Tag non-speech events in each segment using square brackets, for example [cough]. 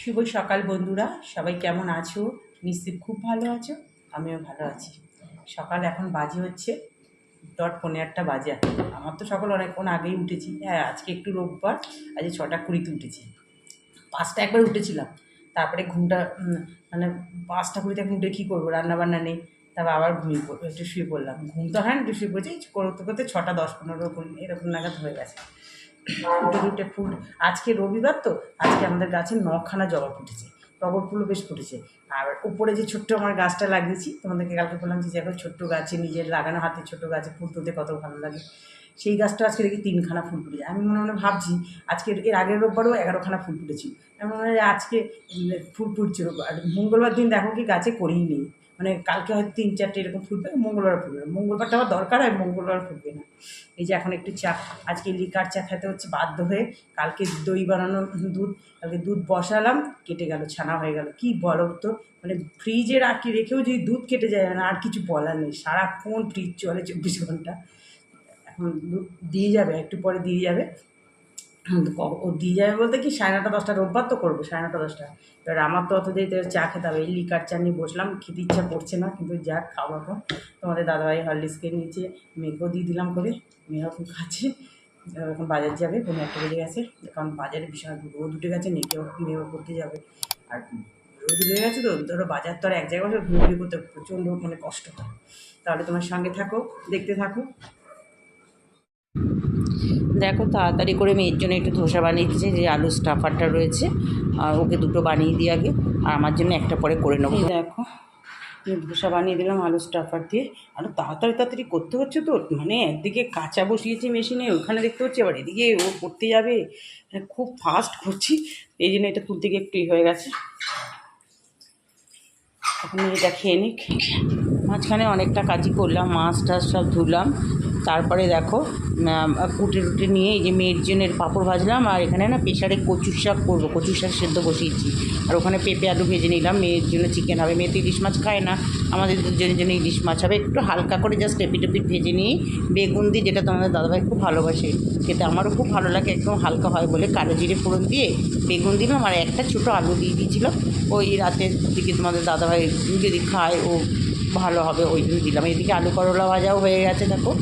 শুভ সকাল বন্ধুরা, সবাই কেমন আছো? নিশ্চয়ই খুব ভালো আছো, আমিও ভালো আছি। সকাল এখন বাজে হচ্ছে ডট পনেরো আটটা বাজে। আমার তো সকাল অনেকক্ষণ আগেই উঠেছি। হ্যাঁ আজকে একটু রোববার, আজকে ছটা কুড়িতে উঠেছি। পাঁচটা একবার উঠেছিলাম, তারপরে ঘুমটা মানে পাঁচটা কুড়িতে এখন উঠে কী করব? রান্না বান্না নেই, তারপর আবার ঘুমিয়ে পড়ব একটু শুয়ে পড়লাম। ঘুম তো হয় না, একটু শুয়ে পড়েছি করতে করতে ছটা দশ পনেরো, এরকম নাগাদ হয়ে গেছে। উঠে উঠে ফুল আজকে রবিবার তো, আজকে আমাদের গাছে নখানা জবা ফুটেছে, টগর ফুলও বেশ ফুটেছে। আর উপরে যে ছোট্ট আমার গাছটা লাগিয়েছি, তোমাদেরকে কালকে বললাম যে, দেখো ছোট্ট গাছে, নিজের লাগানো হাতে ছোট গাছে ফুল তুলতে কত ভালো লাগে। সেই গাছটা আজকে দেখি তিনখানা ফুল ফুটেছে। আমি মনে মনে ভাবছি, আজকে এর আগের রোববারও এগারোখানা ফুল ফুটেছিল। আমি মনে হয় আজকে ফুল ফুটছিল আর মঙ্গলবার দিন দেখো কি গাছে করেই নেই। মানে কালকে হয়তো তিন চারটে এরকম ফুটবে, মঙ্গলবার ফুটবে। না মঙ্গলবারটা আবার দরকার হয়, মঙ্গলবার ফুটবে না। এই যে এখন একটু চা, আজকে লিকার চা খেতে হচ্ছে, বাধ্য হয়ে কালকে দই বানানো দুধ, কালকে দুধ বসালাম, কেটে গেল, ছানা হয়ে গেল। কি বলো তো? মানে ফ্রিজে রাখি রেখেও যদি দুধ কেটে যায় না আর কিছু বলার নেই। সারাক্ষণ ফ্রিজ চলে চব্বিশ ঘণ্টা। এখন দুধ দিয়ে যাবে, একটু পরে দিয়ে যাবে। ও দিয়ে যাবে বলতে কি, সাড়ে নটা দশটা, রোববার তো করব, সাড়ে নটা দশটা। এবার আমার তো অত দেরিতে চা খেতে হবে। এই লিকার চা নিয়ে বসলাম, খেতে ইচ্ছা করছে না, কিন্তু খাব এখন। তোমাদের দাদাভাই হরলিক্সকে নিচে মেয়েকেও দিয়ে দিলাম করে মেয়েও এখন খাচ্ছে। এখন বাজার যাবে কোনো একটা বেজে গেছে। এখন বাজারে ভীষণ রোদ উঠে গেছে, মেয়েকেও, মেয়েও করতে যাবে। আর রোদ উঠে গেছে তো, ধরো বাজার তো আর এক জায়গায় ঘুরে করতে প্রচণ্ড মানে কষ্ট হয়। তাহলে তোমার সঙ্গে থাকো, দেখতে থাকো। দেখো তাড়াতাড়ি করে মেয়ের জন্য একটু ধোসা বানিয়ে দিয়েছে, যে আলু স্টাফারটা রয়েছে, আর ওকে দুটো বানিয়ে দিয়ে আগে, আর আমার জন্য একটা পরে করে নেব। দেখো ধোসা বানিয়ে দিলাম আলু স্টাফার দিয়ে। আরও তাড়াতাড়ি তাড়াতাড়ি করতে হচ্ছে তো মানে একদিকে কাঁচা বসিয়েছি মেশিনে ওখানে দেখতে হচ্ছে আবার এদিকে ও করতে যাবে। মানে খুব ফাস্ট করছি, এই জন্য এটা তুলতে গিয়ে একটু হয়ে গেছে। এখন এটা খেয়ে নিক। মাঝখানে অনেকটা কাজই করলাম, মাছ টাছ সব ধুলাম তারপরে দেখো কুটে টুটে নিয়ে এই যে মেয়ের জন্য পাঁপড় ভাজলাম, আর এখানে না প্রেশারে কচুর শাক করব, কচুর শাক সেদ্ধ বসিয়েছি। আর ওখানে পেঁপে আলু ভেজে নিলাম, মেয়ের জন্য চিকেন হবে। মেয়ে তো ইলিশ মাছ খায় না, আমাদের দুজনের জন্য ইলিশ মাছ হবে। একটু হালকা করে জাস্ট এপিট এপিট ভেজে নিয়ে বেগুন দিয়ে, যেটা তোমাদের দাদাভাই খুব ভালোবাসে, খেতে আমারও খুব ভালো লাগে, একদম হালকা হয় বলে কালো জিরে ফোড়ন দিয়ে বেগুন দিলাম, আর একটা ছোটো আলু দিয়ে দিয়েছিলাম ওই রাতের দিকে তোমাদের দাদাভাই যদি খায়, ও ভালো হবে, ওই জন্য দিলাম। এদিকে আলু করলা ভাজাও হয়ে গেছে, দেখো।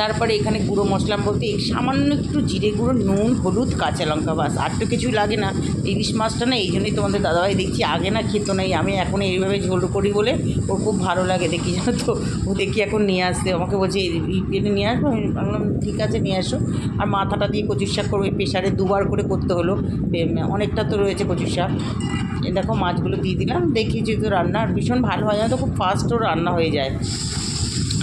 তারপরে এখানে গুঁড়ো মশলা বলতে সামান্য একটু জিরে গুঁড়ো, নুন, হলুদ, কাঁচা লঙ্কা বাস, আর তো কিছুই লাগে না। ইলিশ মাছটা না, এই জন্যই তোমাদের দাদাভাই দেখছি, আগে না খেতো নাই, আমি এখন এইভাবে ঝোল করি বলে ওর খুব ভালো লাগে দেখি, জানো তো? ও দেখি এখন নিয়ে আসতে আমাকে বলছে, এই নিয়ে আসব? আমি বললাম, ঠিক আছে, নিয়ে আসো। আর মাথাটা দিয়ে কচুর শাক করব প্রেশারে দুবার করে করতে হলো অনেকটা তো রয়েছে কচুর শাক। দেখো, মাছগুলো দিয়ে দিলাম, দেখি যেহেতু রান্না, আর ভীষণ ভালো হয়, জানো তো, খুব ফাস্টও রান্না হয়ে যায়।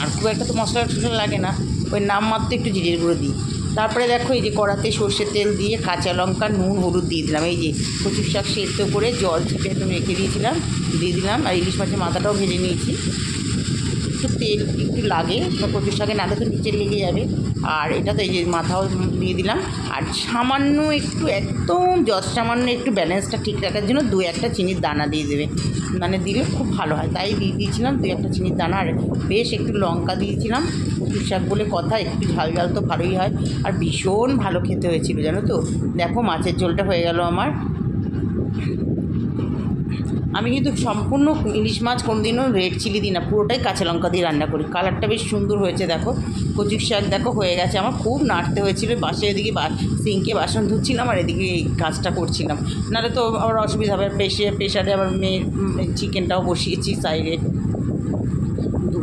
আর খুব একটা তো মশলা টশলা লাগে না। ওই নামমাত্র একটু জিরের গুঁড়ো দিই। তারপরে দেখো এই যে কড়াতে সর্ষের তেল দিয়ে কাঁচা লঙ্কা, নুন, হলুদ দিয়ে দিলাম। এই যে কচুর শাক সেদ্ধ করে জল ছিপে একদম রেখে দিয়েছিলাম, দিয়ে দিলাম। আর ইলিশ মাছের মাথাটাও ভেজে নিয়েছি। একটু তেল একটু লাগে কচুর শাকে নালে তো নিচে লেগে যাবে। আর এটা তো এই যে মাথাও দিয়ে দিলাম। আর সামান্য একটু, একদম যত সামান্য একটু ব্যালেন্সটা ঠিক রাখার জন্য দু একটা চিনির দানা দিয়ে দেবে। মানে দিলে খুব ভালো হয়। তাই দিয়ে দিয়েছিলাম দু একটা চিনির দানা। আর বেশ একটু লঙ্কা দিয়েছিলাম। কচুর শাক বলে কথা, একটু ঝাল ঝাল তো ভালোই হয়। আর ভীষণ ভালো খেতে হয়েছিল, জানো তো? দেখো মাছের ঝোলটা হয়ে গেল আমার। আমি কিন্তু সম্পূর্ণ ইলিশ মাছ কোনোদিনও রেড চিলি দিই না, পুরোটাই কাঁচা লঙ্কা দিয়ে রান্না করি। কালারটা বেশ সুন্দর হয়েছে, দেখো। কচুর শাক, দেখো, হয়ে গেছে। আমার খুব নাড়তে হয়েছিল বাসে এদিকে সিঙ্কে বাসন ধুচ্ছিলাম আর এদিকে এই কাজটা করছিলাম। নাহলে তো আমার অসুবিধা হবে প্রেশে প্রেশারে আবার মেয়ে চিকেনটাও বসিয়েছি সাইডে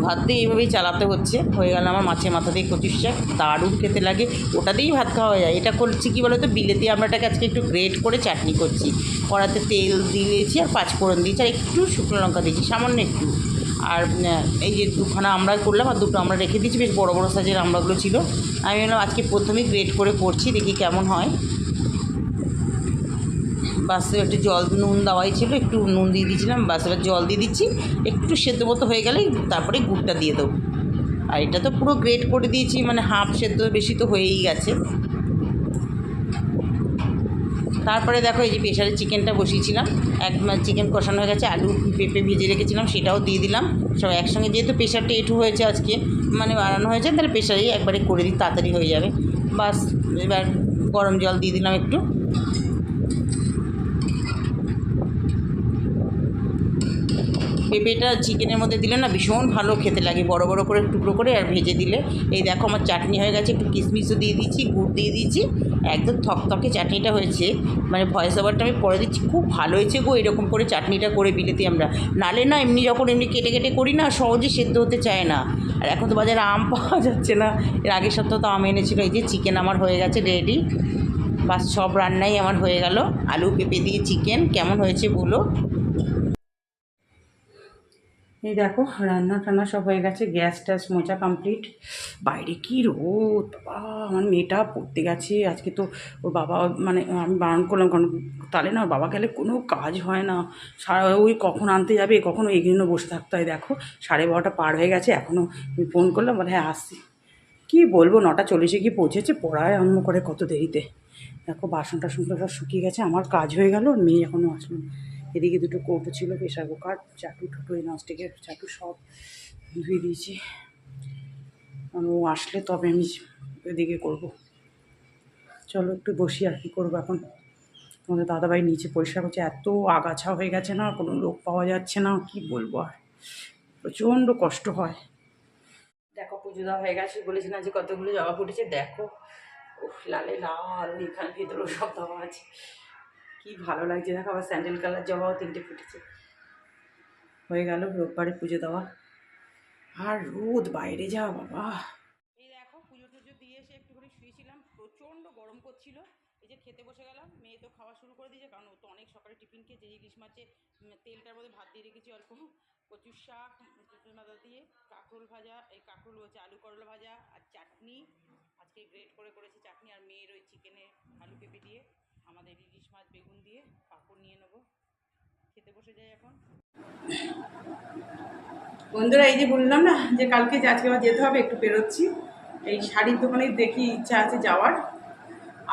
হাত দিয়ে এইভাবেই চালাতে হচ্ছে। হয়ে গেল আমার মাছের মাথা দিয়ে কচুর শাক দারুণ খেতে লাগে। ওটা দিয়েই ভাত খাওয়া যায়। এটা করছি কি বলতো? বিলেতি আমরাটাকে আজকে একটু গ্রেট করে চাটনি করছি। কড়াতে তেল দিয়েছি আর পাঁচফোড়ন দিয়েছি আর একটু শুকনো লঙ্কা দিয়েছি, সামান্য একটু। আর এই যে দুখানা আমরা করলাম আর দুটো আমরা রেখে দিয়েছি। বেশ বড় বড় সাইজের আমড়াগুলো ছিল। আমি বললাম আজকে প্রথমেই গ্রেট করে করছি, দেখি কেমন হয়। বাস একটু জল নুন দেওয়াই ছিল, একটু নুন দিয়ে দিয়েছিলাম, বাস এবার জল দিয়ে দিচ্ছি, একটু সেদ্ধ মতো হয়ে গেলেই তারপরে গুড়টা দিয়ে দেবো। আর এটা তো পুরো গ্রেট করে দিয়েছি মানে হাফ সেদ্ধ বেশি তো হয়েই গেছে। তারপরে দেখো এই যে প্রেশারে চিকেনটা বসিয়েছিলাম, এক চিকেন কষানো হয়ে গেছে, আলু পেঁপে ভেজে রেখেছিলাম, সেটাও দিয়ে দিলাম। সব একসঙ্গে যেহেতু প্রেশারটা এটু হয়েছে আজকে মানে বাড়ানো হয়েছে, তাহলে প্রেশারেই একবারে করে দিই, তাড়াতাড়ি হয়ে যাবে। বাস এবার গরম জল দিয়ে দিলাম একটু। পেঁপেটা চিকেনের মধ্যে দিলে না ভীষণ ভালো খেতে লাগে। বড় বড় করে টুকরো করে আর ভেজে দিলে। এই দেখো আমার চাটনি হয়ে গেছে, একটু কিশমিশও দিয়ে দিয়েছি গুড় দিয়ে দিয়েছি একদম থকথকে চাটনিটা হয়েছে। মানে ভয়েস ওভারটা আমি পরে দিচ্ছি। খুব ভালো হয়েছে গো এরকম করে চাটনিটা করে বিলেতে আমরা। নালে না এমনি যখন এমনি কেটে কেটে করি না, সহজে সেদ্ধ হতে চায় না। আর এখন তো বাজারে আম পাওয়া [laughs] যাচ্ছে না। এর আগের সপ্তাহ তো আম এনেছিল, এই যে চিকেন আমার হয়ে গেছে রেডি বাস সব রান্নাই আমার হয়ে গেল। আলু, পেঁপে দিয়ে চিকেন কেমন হয়েছে বলো? এই দেখো, রান্না টান্না সব হয়ে গেছে, গ্যাস ট্যাস মোচা কমপ্লিট বাইরে কি রোদ, বাবা, আমার মেয়েটা পড়তে গেছে, আজকে তো ওর বাবা মানে আমি বারণ করলাম, কারণ তাহলে না ওর বাবা গেলে কোনো কাজ হয় না। সারা ওই কখন আনতে যাবে কখন ওই জন্য বসে থাকতে হয়, দেখো, সাড়ে বারোটা পার হয়ে গেছে এখনও আমি ফোন করলাম, বলে হ্যাঁ আসছি। কী বলব, নটা চল্লিশে কি পৌঁছেছে, পড়ায় আরম্ভ করে কত দেরিতে। দেখো বাসন টাসনগুলো সব শুকিয়ে গেছে, আমার কাজ হয়ে গেল মেয়ে এখনও আসলো না। এদিকে দুটো কৌটো ছিল প্রেশার কুকার চাটু ঠাটু এই নস্টিকের চাটু সব ধুয়ে দিয়েছি। ও আসলে তবে আমি এদিকে করব। চলো একটু বসি আর কি করব এখন। আমাদের দাদাভাই নিচে পরিষ্কার করছে, এত আগাছা হয়ে গেছে না, কোনো লোক পাওয়া যাচ্ছে না, কি বলব আর? প্রচণ্ড কষ্ট হয়। দেখো, পুজো দেওয়া হয়ে গেছে, বলেছি না যে কতগুলো জবা ফুটেছে, দেখো। লালে লাল, এখানে ভিতরেও সব দেওয়া আছে। কি ভালো লাগছে? দেখো আবার স্যান্ডেল কালার জবাও তিনটে ফুটেছে। হয়ে গেল রোববারে পুজো দেওয়া। আর রোদ, বাইরে যাওয়া, বাবা। এই দেখো, পুজো টুজো দিয়ে এসে একটুখানি শুয়েছিলাম। প্রচণ্ড গরম করছিল। এই যে খেতে বসে গেলাম, মেয়ে তো খাওয়া শুরু করে দিয়েছে, কারণ ও তো অনেক সকালে টিফিন খেয়েছে ইলিশ মাছে তেলটার মধ্যে ভাত দিয়ে রেখেছি অল্প। কচুর শাক, কচুর মাথা দিয়ে, কাঁকরোল ভাজা, এই কাঁকরোল হচ্ছে আলু করলা ভাজা আর চাটনি। আজকে গ্রেট করে করেছি চাটনি আর মেয়ের ওই চিকেনে আলু পেঁপে দিয়ে। আমাদের ইলিশ মাছ, বেগুন দিয়ে পাঁপড় নিয়ে নেব। খেতে বসে যাই এখন। বন্ধুরা, এই যে বললাম না যে কালকে যে আজকে আবার যেতে হবে, একটু বেরোচ্ছি। এই শাড়ির দোকানে দেখি ইচ্ছা আছে যাওয়ার।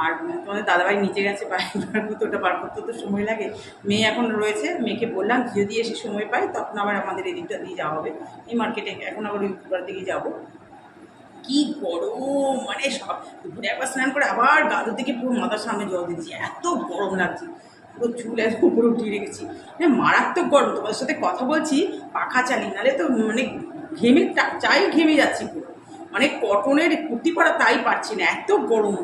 আর তোমাদের দাদাভাই নিচে গেছে বাইরে করতে ওটা বার করতে তো সময় লাগে। মেয়ে এখন রয়েছে, মেয়েকে বললাম যদি এসে সময় পাই তখন আবার আমাদের এদিকটা দিয়ে যাওয়া হবে। এই মার্কেটে এখন আবার ওই দিকে যাব। কি গরম মানে সব দুপুরে একবার স্নান করে আবার গাদু থেকে পুরো মাথার সামনে জল দিচ্ছি, এত গরম লাগছে। পুরো চুল এত উপরে উঠিয়ে রেখেছি। মানে মারাত্মক গরম, তোমাদের সাথে কথা বলছি, পাখা চালিয়ে নাহলে তো মানে ঘেমে চাই ঘেমে যাচ্ছি পুরো। মানে কটনের কুর্তি পরা তাই পারছি না, এত গরম।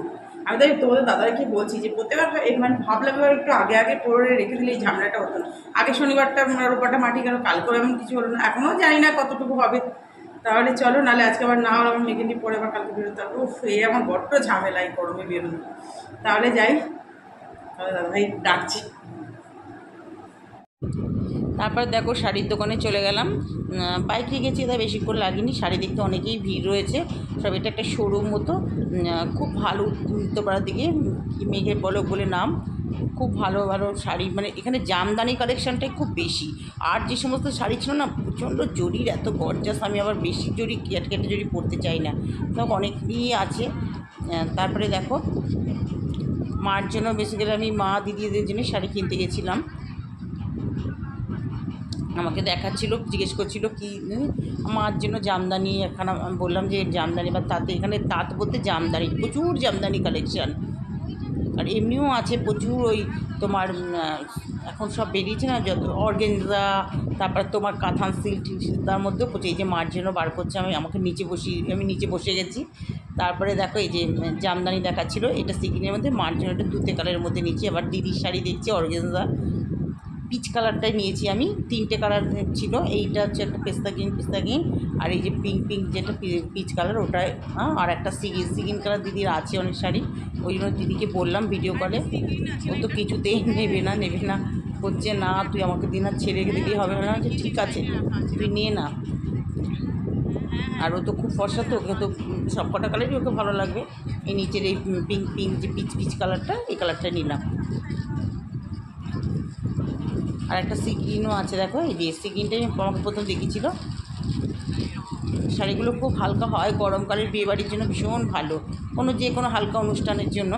আমি তাই তোমাদের দাদাকে বলছি যে, প্রত্যেকবার মানে ভাবলাম এবার একটু আগে আগে পরে রেখে দিলে এই ঝামেলাটা হতো না। আগে শনিবারটা, রোববারটা মাটি গেল, কালকেও এমন কিছু হলো না, এখনও জানি না কতটুকু হবে। তাহলে চলো, নাহলে আজকে আবার না হলে আমার মেয়েকে নিয়ে পরে আবার কালকে বেরোতে হবে। উফ, এই আমার বড্ড ঝামেলা এই গরমে বেরোনো। তাহলে যাই। তাহলে দাদাভাই ডাকছি। তারপর দেখো শাড়ির দোকানে চলে গেলাম। পাইকারি গেছি তাই বেশিক্ষণ লাগেনি। শাড়ি দেখতে অনেকেই ভিড় রয়েছে। সব এটা একটা শোরুম মতো। খুব ভালো উত্তরপাড়ার দিকে। মেঘের বলক বলে নাম। খুব ভালো ভালো শাড়ি। মানে এখানে জামদানি কালেকশনটাই খুব বেশি। আর যে সমস্ত শাড়ি ছিল না, প্রচণ্ড জরির, এত গরজাস আমি আবার বেশি জরি, কেটে কেটে জরি পরতে চাই না। সব অনেকই আছে। তারপরে দেখো, মার জন্য বেসিক্যালি আমি মা দিদিদের জন্য শাড়ি কিনতে গেছিলাম। আমাকে দেখাচ্ছিল, জিজ্ঞেস করছিল কি মার জন্য জামদানি। এখন বললাম যে জামদানি বা তাঁতে, এখানে তাঁত বলতে জামদানি, প্রচুর জামদানি কালেকশান আর এমনিও আছে প্রচুর ওই তোমার এখন সব বেরিয়েছে না, যত অর্গেনজা, তারপর তোমার কাঁথান সিল্ক তার মধ্যেও প্রচুর, এই যে মার্জেনও বার করছে, আমি আমাকে নিচে বসি আমি নিচে বসে গেছি। তারপরে দেখো এই যে জামদানি দেখাচ্ছিলো, এটা সিকিমের মধ্যে মার্জেন জন্য একটা দুতে কালের মধ্যে নিচে আবার দিদির শাড়ি দেখছি অর্গেনজা। পিচ কালারটাই নিয়েছি আমি। তিনটে কালার ছিল এইটা হচ্ছে একটা পেস্তা গ্রিন পেস্তা গ্রিন আর এই যে পিঙ্ক পিঙ্ক যেটা পিচ কালার ওটাই হ্যাঁ, আর একটা সিগিন সিগিন কালার দিদির আছে অনেক শাড়ি ওই জন্য দিদিকে বললাম ভিডিও কলে ও তো কিছুতেই [laughs] নেবে না নেবে না হচ্ছে না তুই আমাকে দিন আর ছেড়ে দিলেই হবে না। যে ঠিক আছে তুই নিয়ে না। আর ও তো খুব ফর্সা তো ওকে তো সব কটা কালারই ওকে ভালো লাগবে। এই নিচের এই পিঙ্ক পিঙ্ক যে পিচ পিচ কালারটা এই কালারটা নিলাম। আর একটা সিগ্রিনও আছে, দেখো, এই যে সিগ্রিনটাই আমাকে প্রথম দেখিয়েছিল। শাড়িগুলো খুব হালকা হয়, গরমকালের বিয়েবাড়ির জন্য ভীষণ ভালো কোনো যে কোনো হালকা অনুষ্ঠানের জন্য।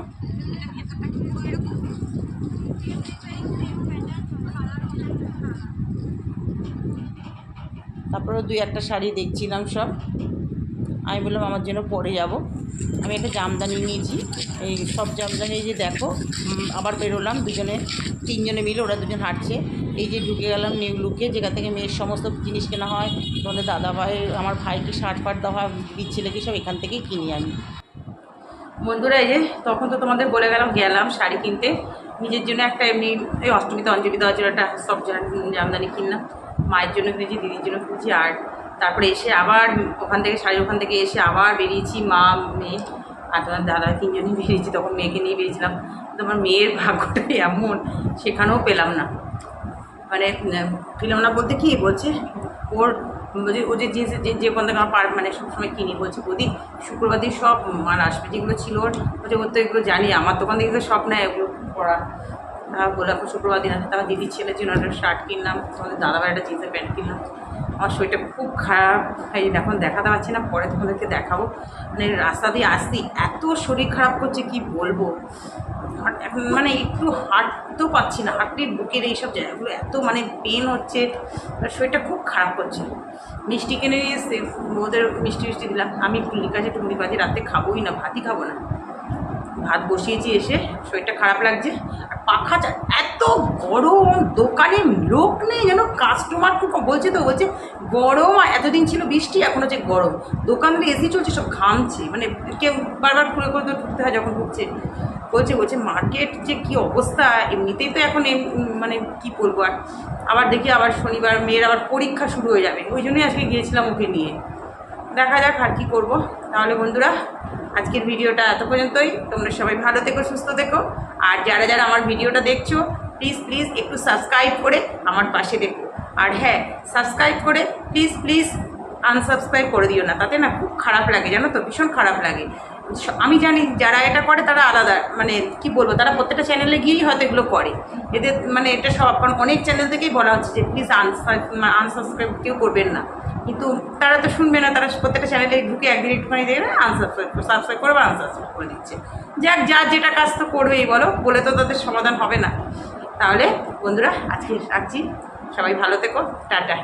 তারপরে দুই একটা শাড়ি দেখছিলাম সব। আমি বললাম, আমার জন্য পরে যাব। আমি একটা জামদানি নিয়েছি। এই সব জামদানি যে দেখো আবার বেরোলাম, দুজনে, তিনজনে মিলে ওরা দুজন হাঁটছে। এই যে ঢুকে গেলাম নিউ লুকে যেখান থেকে মেয়ের সমস্ত জিনিস কেনা হয়, তোমাদের দাদা ভাই, আমার ভাইকে শার্ট ফাট দেওয়া দিদির ছেলেকে সব এখান থেকেই কিনি আমি। বন্ধুরা, এই যে তখন তো তোমাদের বলে গেলাম গেলাম শাড়ি কিনতে। নিজের জন্য একটা এমনি, এই অষ্টমীতে অঞ্জলি দেওয়ার জন্য একটা সব জামদানি কিনলাম। মায়ের জন্য কিনেছি, দিদির জন্য কিনেছি, আর তারপরে এসে আবার ওখান থেকে শাড়ির ওখান থেকে এসে আবার বেরিয়েছি, মা, মেয়ে আর তোমার দাদা তিনজনই বেরিয়েছি, তখন মেয়েকে নিয়ে বেরিয়েছিলাম। তোমার মেয়ের ভাগ্যটাই এমন, সেখানেও পেলাম না। মানে পেলাম না বলতে কি বলছে, ওর বলছে ও যে জিনিস, যে যে পর্যন্ত আমার পার মানে সবসময় কিনি, বলছে বৌদি শুক্রবার দিন সব মাল আসবে। যেগুলো ছিল ওর, বলছে ওর তো এগুলো জানি, আমার দোকান থেকে তো সব নেয় ওগুলো পড়া বললাম শুক্রবার দিন আছে। তারপর দিদির ছেলের জন্য একটা শার্ট কিনলাম, তোমাদের দাদাভাই একটা জিন্সের প্যান্ট কিনলাম। আমার শরীরটা খুব খারাপ। এই এখন দেখাতে পারছি না, পরে তোমাদেরকে দেখাবো। মানে রাস্তা দিয়ে আসতে এত শরীর খারাপ করছে, কি বলব? এখন মানে একটু হাঁটতেও পাচ্ছি না হাঁটতে বুকের এইসব জায়গাগুলো এত মানে পেন হচ্ছে শরীরটা খুব খারাপ করছে। মিষ্টি কিনে নিয়ে এসছে ওদের মিষ্টি মিষ্টি দিলাম। আমি কাজে টুলি কাজে রাতে খাবোই না, ভাতই খাব না। ভাত বসিয়েছি এসে, শরীরটা খারাপ লাগছে। আর পাখাটা এত গরম, দোকানে লোক নেই যেন কাস্টমার খুব বলছে তো, বলছে, গরম আর এতদিন ছিল বৃষ্টি, এখন হচ্ছে গরম। দোকানে এসি চলছে, সব ঘামছে। মানে কেউ বারবার খুলে করে তো ঢুকতে হয় যখন ঢুকছে। বলছে বলছে মার্কেট যে কি অবস্থা? এমনিতেই তো এখন মানে কি বলব আর? আবার দেখি আবার শনিবার, মেয়ের আবার পরীক্ষা শুরু হয়ে যাবে। ওই জন্যই আজকে গিয়েছিলাম ওকে নিয়ে। দেখা যাক আর কী করব। তাহলে বন্ধুরা আজকের ভিডিওটা এত পর্যন্তই। তোমরা সবাই ভালো থেকো, সুস্থ থেকো। আর যারা যারা আমার ভিডিওটা দেখছ প্লিজ প্লিজ একটু সাবস্ক্রাইব করে আমার পাশে দেখো। আর হ্যাঁ সাবস্ক্রাইব করে প্লিজ প্লিজ আনসাবস্ক্রাইব করে দিও না। তাতে না খুব খারাপ লাগে, জানো তো? ভীষণ খারাপ লাগে। আমি জানি যারা এটা করে, তারা আলাদা মানে কি বলব? তারা প্রত্যেকটা চ্যানেলে গিয়েই হয়তো এগুলো করে। এদের মানে এটা সব অনেক চ্যানেল থেকেই বলা হচ্ছে যে প্লিজ আনসাবস্ক্রাইব কেউ করবেন না। কিন্তু তারা তো শুনবে না, তারা প্রত্যেকটা চ্যানেলে ঢুকে একদিন একটুখানি দেখবে আনসাবস্ক্রাইব সাবস্ক্রাইব করে বা আনসাবস্ক্রাইব করে দিচ্ছে। যাক, যার যেটা কাজ তো করবেই বলো, বলে তো তাদের সমাধান হবে না। তাহলে বন্ধুরা, আজকে রাখছি। সবাই ভালো থেকো, টাটা।